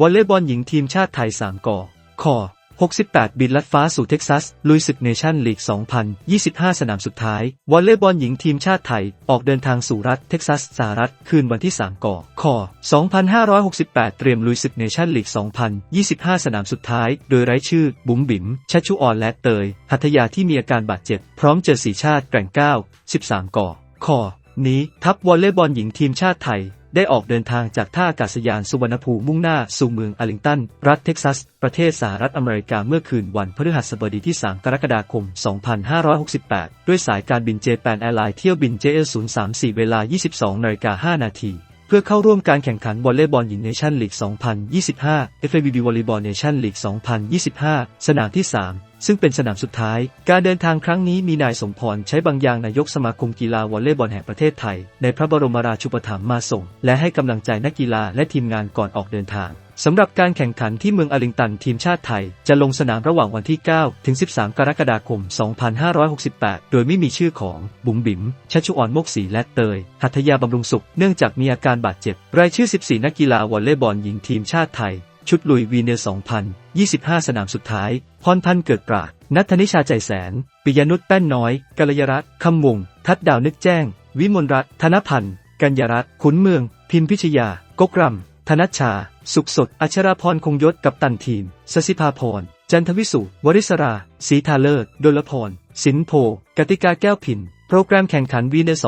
วอลเลย์บอลหญิงทีมชาติไทย3ก่อคอ68 บินลัดฟ้าสู่เท็กซัส ลุยศึกเนชั่นลีก 2025 สนามสุดท้าย วอลเลย์บอลหญิงทีมชาติไทย ออกเดินทางสู่รัฐเท็กซัสสหรัฐ คืนวันที่ 3 ก่อคอ2568 เตรียมลุยศึกเนชั่นลีก 2025 สนามสุดท้าย โดยไร้ชื่อ บุ๋มบิ๋ม ชัชชุออนและเตย หัตยาที่มีอาการบาดเจ็บ พร้อมเจอสีชาติแกร่งก้าว13 ก่อคอนี้ ทัพวอลเลย์บอลหญิงทีมชาติไทย ได้ออกเดินทางจากท่าอากาศยานสุวรรณภูมิมุ่งหน้าสู่เมืองอาร์ลิงตัน รัฐเท็กซัส ประเทศสหรัฐอเมริกาเมื่อคืนวันพฤหัสบดีที่ 3 กรกฎาคม 2568 ด้วยสายการบินเจแปนแอร์ไลน์เที่ยวบิน JL034 เวลา 22นาฬิกา5นาที พื่อเข้าร่วมการแข่งขันวอลเลย์บอลหญิงเนชั่นลีก 2025 FIVB วอลเลย์บอลเนชั่นลีก 2025 สนามที่ 3 ซึ่งเป็นสนามสุดท้าย การเดินทางครั้งนี้มีนายสมพรใช้บางอย่างนายกสมาคมกีฬาวอลเลย์บอลแห่งประเทศไทย ในพระบรมราชูปถัมภ์มาส่ง และให้กำลังใจนักกีฬาและทีมงานก่อนออกเดินทาง สำหรับการแข่งขันที่เมืองอาริงตันทีมชาติไทย จะลงสนามระหว่างวันที่ 9 ถึง 13 กรกฎาคม 2568 โดยไม่มีชื่อของ บุ๋มบิ๋ม ชัชชุออนโมกศรีและเตย หัตถยาบำรุงสุข เนื่องจากมีอาการบาดเจ็บ รายชื่อ 14 นักกีฬาวอลเลย์บอลหญิงทีมชาติไทย ชุดลุยวีเนล2025 สนามสุดท้าย พรพันธ์เกิดปราด นัทนิชาใจแสน ปิยนุชแป้นน้อย กัลยรัตน์คำวง ทัดดาวนึกแจ้ง วิมลรัตน์ธนพันธ์ กัญญรัตน์ขุนเมือง พิมพิชยากกรำ ธนัชชา สุขสด อัชราพรคงยศกับตันทีม สสิภาพร จันทวิสุวริศราศรีทาเลิศดลพร สินโพ กติกาแก้วพิน โปรแกรมแข่งขันวีเนล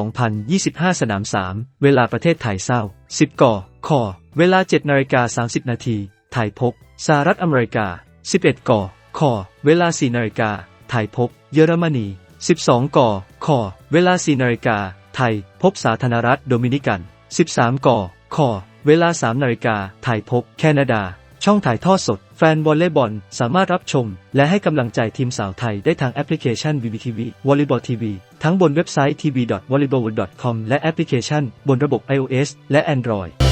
2025 สนาม 3 เวลาประเทศไทยเศร้า 10ก่อคอเวลา7นาฬิกา30 นาทีไทยพบสหรัฐอเมริกา 11ก่อคอเวลา4นาฬิกาไทยพบ เยอรมนี 12ก่อคอเวลา4นาฬิกา ไทย พบสาธารณรัฐโดมินิกัน 13ก่อคอ เวลา 3นาฬิกาไทยพบ แคนาดา ช่องถ่ายทอดสด แฟนวอลเลย์บอล สามารถรับชม และให้กำลังใจทีมสาวไทยได้ทางแอปพลิเคชัน BBTV Volleyball TV ทั้งบนเว็บไซต์ tv.volleyball.com และแอปพลิเคชัน บนระบบ iOS และ Android